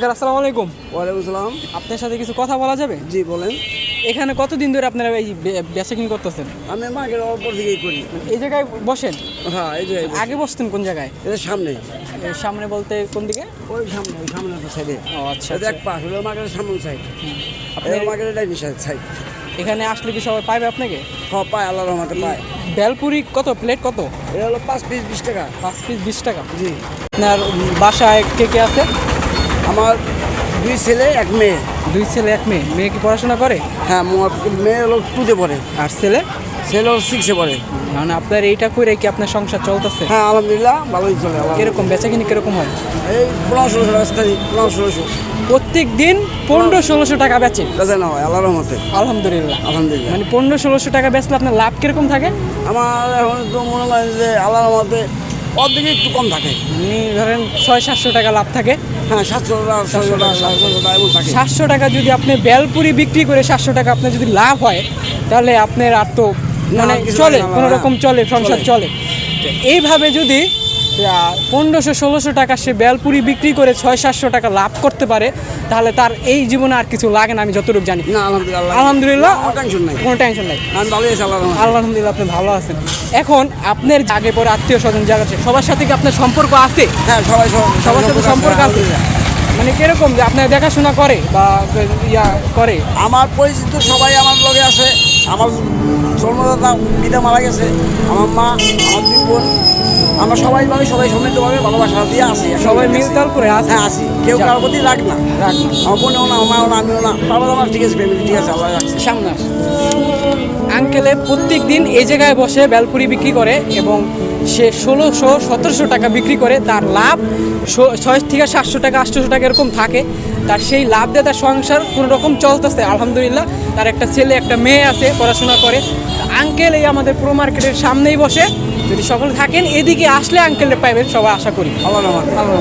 Sir আসসালামু আলাইকুম। ওয়ালাইকুম সালাম। আপনার সাথে কিছু কথা বলা যাবে? জি বলেন। এখানে কতদিন ধরে আপনারা এই বেচা কিনি করতেছেন? আমি মার্কেট অল্প থেকেই করি। এই জায়গায় বসেন। হ্যাঁ এই যে আগে বসতেন কোন জায়গায়? এদের সামনে। সামনে বলতে কোন দিকে? ওই সামনে ওই সামনে সাইডে। ও আচ্ছা এটা এক পাশ হলো মার্কেটের সামনে সাইড। আপনি এদের মার্কেটের ডাইনি সাইড এখানে আসলে কি সবাই পাইবে আপনাকে? সব পায় আল্লাহ রহমতে পায়। বেলপুরি কত প্লেট কত? এটা হলো পাঁচ পিস বিশ টাকা। পাঁচ পিস বিশ টাকা। জি। আপনার বাসায় কে কে আছে? আমার দুই ছেলে এক মেয়ে। দুই ছেলে এক মেয়ে। মেয়ে কি পড়াশোনা করে? হ্যাঁ মেয়ে হলো টুতে পড়ে। আর ছেলে? ছেলে হলো সিক্সে পড়ে। মানে আপনার এইটা করে কি আপনার সংসার চলতেছে? হ্যাঁ আলহামদুলিল্লাহ ভালোই চলে কীরকম বেচা কিনি কীরকম হয়? এই পনেরো ষোলোশো রাস্তা পনেরো ষোলোশো। প্রত্যেক দিন পনেরো ষোলোশো টাকা বেচে। বেচা না হয় আল্লাহ রহমতে। আলহামদুলিল্লাহ। আলহামদুলিল্লাহ। মানে পনেরো ষোলোশো টাকা বেচলে আপনার লাভ কীরকম থাকে? আমার এখন তো মনে হয় যে আল্লাহ অর্ধেকে একটু কম থাকে। মানে ধরেন ছয় সাতশো টাকা লাভ থাকে। হ্যাঁ সাতশো টাকা সাতশো টাকা এমন থাকে। সাতশো টাকা যদি আপনি বেলপুরি বিক্রি করে সাতশো টাকা আপনার যদি লাভ হয় তাহলে আপনার আর তো মানে চলে কোনো হ্যাঁ, রকম চলে সংসার চলে। চলে। তো এইভাবে যদি পনেরোশো ষোলোশো টাকা সে বেলপুরি বিক্রি করে ছয় সাতশো টাকা লাভ করতে পারে তাহলে তার এই জীবনে আর কিছু লাগে না আমি যতটুকু জানি। না আলহামদুলিল্লাহ। আলহামদুলিল্লাহ কোনো টেনশন নাই। আলহামদুলিল্লাহ আপনি ভালো আছেন। এখন আপনার আগে পরে আত্মীয় স্বজন যারা আছে সবার সাথে কি আপনার সম্পর্ক আছে? হ্যাঁ সবাই সবার সাথে সম্পর্ক আছে মানে কীরকম যে আপনার দেখাশোনা করে বা ইয়া করে? আমার পরিচিত সবাই আমার লগে আছে। আমার জন্মদাতা পিতা মারা গেছে। আমার মা আমার দুই বোন। আমরা সবাই ভাবে সবাই সমৃদ্ধভাবে ভালোবাসা দিয়ে আসি। সবাই মিলতাল করে আছে হ্যাঁ আছি কেউ কারোর প্রতি রাখ না। রাখ না। আমার বোনও না আমারও না আমিও না। বাবা আমার ঠিক আছে ফ্যামিলি ঠিক আছে আল্লাহ রাখছে। সামনে আস। আঙ্কেলে প্রত্যেক দিন এই জায়গায় বসে বেলপুরি বিক্রি করে এবং সে ষোলোশো সতেরোশো টাকা বিক্রি করে তার লাভ ছয় থেকে সাতশো টাকা আটশোশো টাকা এরকম থাকে। তার সেই লাভ দিয়ে তার সংসার কোনো রকম চলতেছে। আলহামদুলিল্লাহ তার একটা ছেলে একটা মেয়ে আছে পড়াশোনা করে। আঙ্কেল এই আমাদের প্রো মার্কেটের সামনেই বসে। যদি সকলে থাকেন এদিকে আসলে আঙ্কেলটা পাইবেন সবাই আশা করি। ভালো আলহামদুলিল্লাহ